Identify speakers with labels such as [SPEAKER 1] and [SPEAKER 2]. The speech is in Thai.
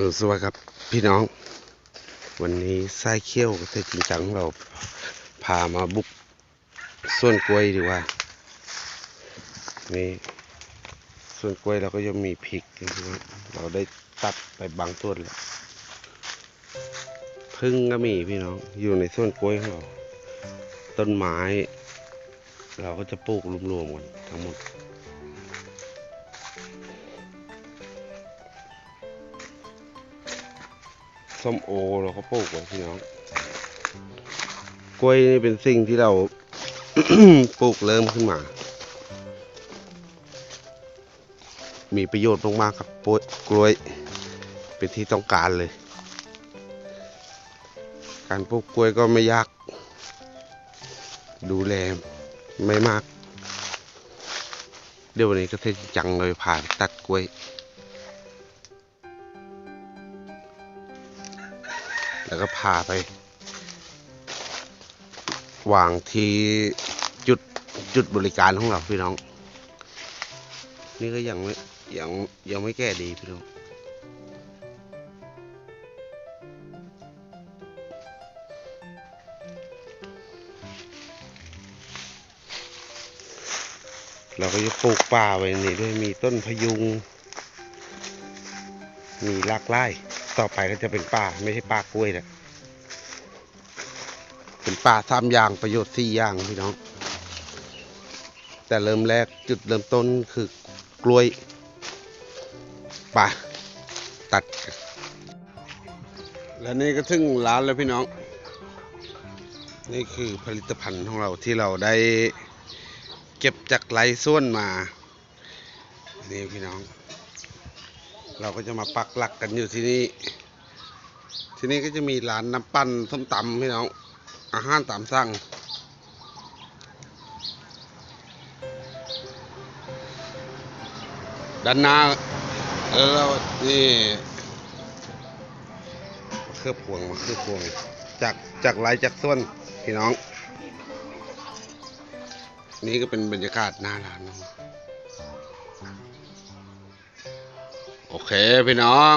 [SPEAKER 1] เออสวัสดีครับพี่น้อง วันนี้ไส้เขี้ยวเกษตรจริงจังเราพามาบุกส่วนกล้วยดีกว่า นี่ส่วนกล้วยเราก็ยังมีพริกนะเราได้ตัดไปบางต้นแล้วพึ่งก็มีพี่น้องอยู่ในส่วนกล้วยของเรา ต้นไม้ เราก็จะปลูกรวมๆกันทั้งหมด ส้มโอเราก็ปลูกไว้พี่น้อง กล้วยนี่เป็นสิ่งที่เราปลูกเริ่มขึ้นมา มีประโยชน์มากๆครับปลูกกล้วยเป็นที่ต้องการเลย การปลูกกล้วยก็ไม่ยาก ดูแลไม่มาก เดี๋ยววันนี้ก็เทศจังเลยผ่านตัดกล้วย แล้วก็พาไป วางที่จุดจุดบริการของเราพี่น้อง นี่ก็ยังไม่ยังยังไม่แก้ดีพี่น้องเราก็จะปลูกป่าไว้นี่ด้วยมีต้นพยุง มีรากไร่ ต่อไปก็จะเป็นป่าไม่ใช่ป่ากล้วยแล้วเป็นป่าสามอย่างประโยชน์สี่อย่างพี่น้อง แต่เริ่มแรกจุดเริ่มต้นคือกล้วยป่าตัด และนี่ก็ถึงร้านแล้วพี่น้อง นี่คือผลิตภัณฑ์ของเราที่เราได้เก็บจากไรส่วนมา นี่พี่น้อง เราก็จะมาปักหลักกันอยู่ที่นี่ ที่นี่ก็จะมีร้านน้ำปั้นส้มตำพี่น้อง อาหารตามสั่ง ด้านหน้าเออเรานี่มะเขือพวงมะเขือพวง จากจากไรจากส่วนพี่น้อง นี่ก็เป็นบรรยากาศหน้าร้านนะ โอเคพี่น้อง